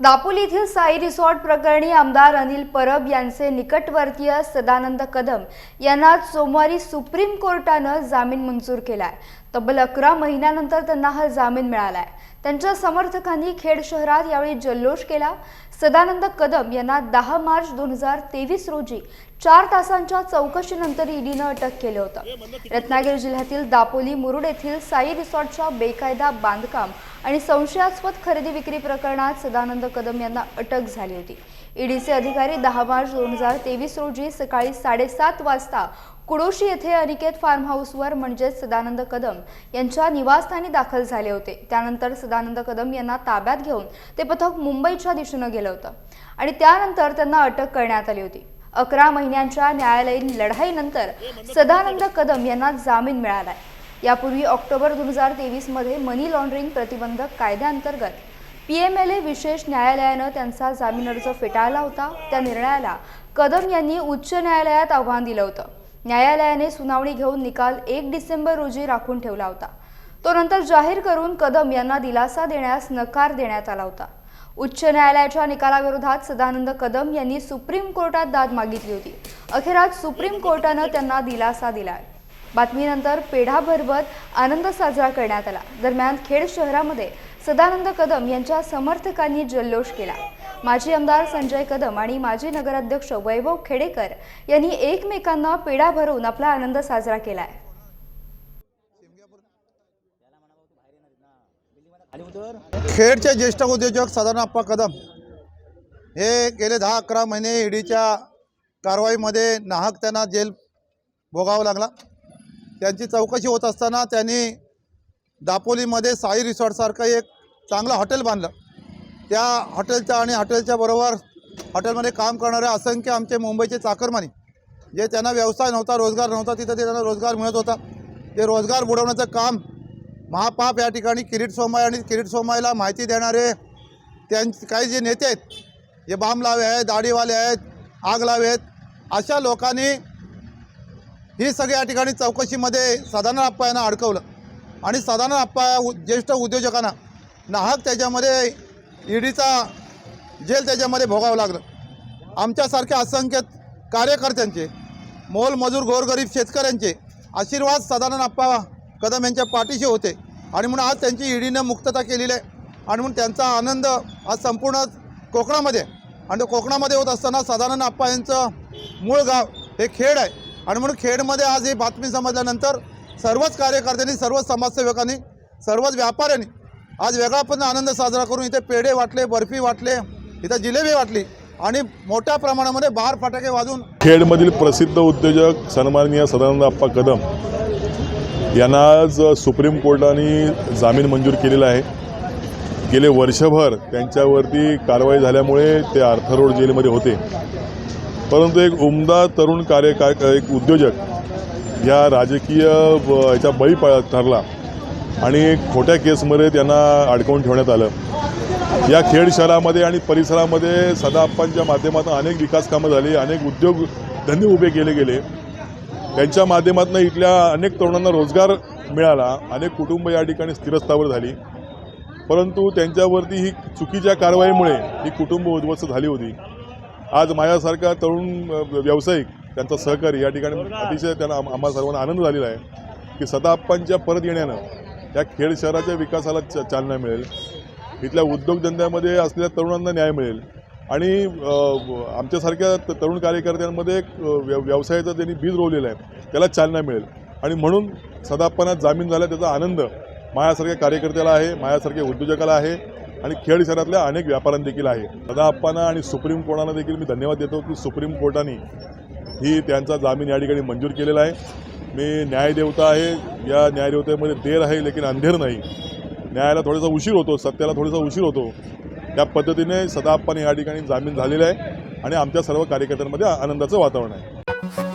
दापोली येथील साई रिसॉर्ट प्रकरणी आमदार अनिल परब यांचे निकटवर्तीय सदानंद कदम यांना सोमवारी सुप्रीम कोर्टानं जामीन मंजूर केलाय. तब्बल अकरा महिन्यानंतर त्यांना हा जामीन मिळालाय. त्यांच्या समर्थकांनी खेड शहरात यावेळी जल्लोष केला. सदानंद कदम यांना दहा मार्च दोन हजार तेवीस रोजी चार तासांच्या चौकशीनंतर ईडीनं अटक केलं होतं. रत्नागिरी जिल्ह्यातील दापोली मुरुड येथील साई रिसॉर्टच्या बेकायदा बांधकाम आणि संशयास्पद खरेदी विक्री प्रकरणात सदानंद कदम यांना अटक झाली होती. ईडीचे अधिकारी दहा मार्च दोन हजार तेवीस रोजी सकाळी साडेसात वाजता कुडोशी येथे अनिकेत फार्म हाऊसवर म्हणजेच सदानंद कदम यांच्या निवासस्थानी दाखल झाले होते. त्यानंतर सदानंद कदम यांना ताब्यात घेऊन ते पथक मुंबईच्या दिशेनं गेलं होतं आणि त्यानंतर त्यांना अटक करण्यात आली होती. अकरा महिन्यांच्या न्यायालयीन लढाईनंतर सदानंद कदम यांना जामीन मिळालाय. यापूर्वी ऑक्टोबर दोन हजार तेवीसमध्ये मनी लॉन्ड्रिंग प्रतिबंधक कायद्याअंतर्गत ए विशेष न्यायालयानं त्यांचा जामीन अर्ज फेटाळला होता. त्या निर्णयाला कदम यांनी उच्च न्यायालयात आव्हान दिलं होतं. न्यायालयाने सुनावणी घेऊन निकाल एक डिसेंबर रोजी राखून ठेवला होता. तो नंतर जाहीर करून कदम यांना दिलासा देण्यास नकार देण्यात आला होता. उच्च न्यायालयाच्या निकालाविरोधात सदानंद कदम यांनी सुप्रीम कोर्टात दाद मागितली होती. अखेर आज सुप्रीम कोर्टानं त्यांना दिलासा दिला बातमीनंतर पेढा भरवत आनंद साजरा करण्यात आला. दरम्यान खेड शहरामध्ये सदानंद कदम यांच्या समर्थकांनी जल्लोष केला. माजी आमदार संजय कदम आणि माजी नगराध्यक्ष वैभव खेडेकर यांनी एकमेकांना पेढा भरवून आपला आनंद साजरा केला आहे खेडचे ज्येष्ठ उद्योजक सदानाप्पा कदम हे गेले दहा अकरा महिने ईडीच्या कारवाईमध्ये नाहक त्यांना जेल भोगावं लागला. त्यांची चौकशी होत असताना त्यांनी दापोलीमध्ये साई रिसॉर्टसारखं एक चांगलं हॉटेल बांधलं. त्या हॉटेलच्या आणि हॉटेलच्या बरोबर हॉटेलमध्ये काम करणारे असंख्य आमचे मुंबईचे चाकरमानी जे त्यांना व्यवसाय नव्हता रोजगार नव्हता तिथं ते त्यांना रोजगार मिळत होता. ते रोजगार बुडवण्याचं काम महापाप या ठिकाणी किरीट सोमाय आणि किरीट सोमायला माहिती देणारे त्यां काही जे नेते आहेत जे बाम लावे आहेत दाढीवाले आहेत आग लावे आहेत अशा लोकांनी ही सगळी या ठिकाणी चौकशीमध्ये सदानंद आप्पा यांना अडकवलं. आणि सदानंद आप्पा उ- ज्येष्ठ उद्योजकांना नाहक त्याच्यामध्ये ईडीचा जेल त्याच्यामध्ये भोगावं लागलं. आमच्यासारख्या असंख्य कार्यकर्त्यांचे मोलमजूर गोरगरीब शेतकऱ्यांचे आशीर्वाद सदानंद आप्पा कदम यांच्या पाठीशी होते. आणि म्हणून आज त्यांची ईडीनं मुक्तता केलेली आहे. आणि म्हणून त्यांचा आनंद आज संपूर्ण कोकणामध्ये. आहे. आणि तो कोकणामध्ये होत असताना सदानंद आप्पा यांचं मूळ गाव हे खेड आहे. आणि म्हणून खेडमध्ये आज ही बातमी समजल्यानंतर सर्वच कार्यकर्त्यांनी सर्वच समाजसेवकांनी सर्वच व्यापाऱ्यांनी आज वेगळा पण आनंद साजरा करून इथे पेढे वाटले बर्फी वाटले इथं जिलेबी वाटली आणि मोठ्या प्रमाणामध्ये बार फटाके वाजून खेडमधील प्रसिद्ध उद्योजक सन्माननीय सदानंद आप्पा कदम यांना आज सुप्रीम कोर्टाने जामीन मंजूर केलेला आहे. गेले वर्षभर त्यांच्यावरती कारवाई झाल्यामुळे ते आर्थर रोड जेलमध्ये होते. परंतु एक उमदा तरुण कार्य एक उद्योजक या राजकीय व याच्या बळी ठरला आणि खोट्या केसमध्ये त्यांना अडकवून ठेवण्यात आलं. या खेड शहरामध्ये आणि परिसरामध्ये सदाप्पांच्या माध्यमातून अनेक विकास कामं झाली अनेक उद्योग धंदे उभे केले गेले. त्यांच्या माध्यमातून इथल्या अनेक तरुणांना रोजगार मिळाला. अनेक कुटुंब या ठिकाणी स्थिरस्थावर झाली. परंतु त्यांच्यावरती ही चुकीच्या कारवाईमुळे ही कुटुंब उद्ध्वस्त झाली होती. आज माझ्यासारखा तरुण व्यावसायिक त्यांचा सहकारी या ठिकाणी अतिशय त्यांना आम्हा आम्हाला सर्वांना आनंद झालेला आहे की सदाप्पांच्या परत येण्यानं या खेड शहराच्या विकासाला च चालना मिळेल. इथल्या उद्योगधंद्यामध्ये असलेल्या तरुणांना न्याय मिळेल. आणि आमच्यासारख्या तरुण कार्यकर्त्यांमध्ये एक व्य व्यवसायाचं त्यांनी बीज रोवलेलं आहे त्याला चालना मिळेल. आणि म्हणून सदाप्पांना जामीन झाला त्याचा आनंद माझ्यासारख्या कार्यकर्त्याला आहे माझ्यासारख्या उद्योजकाला आहे आणि खेड शहरातल्या अनेक व्यापाऱ्यांदेखील आहे. सदाप्पांना आणि सुप्रीम कोर्टाला देखील मी धन्यवाद देतो की सुप्रीम कोर्टाने ही त्यांचा जामीन या ठिकाणी मंजूर केलेला आहे. मी न्यायदेवता आहे या न्यायदेवतेमध्ये देर आहे लेकिन अंधेर नाही. न्यायाला थोडासा उशीर होतो सत्याला थोडासा उशीर होतो. त्या पद्धतीने सदाप्पाने या ठिकाणी जामीन झालेला आहे आणि आमच्या सर्व कार्यकर्त्यांमध्ये आनंदाचं वातावरण आहे.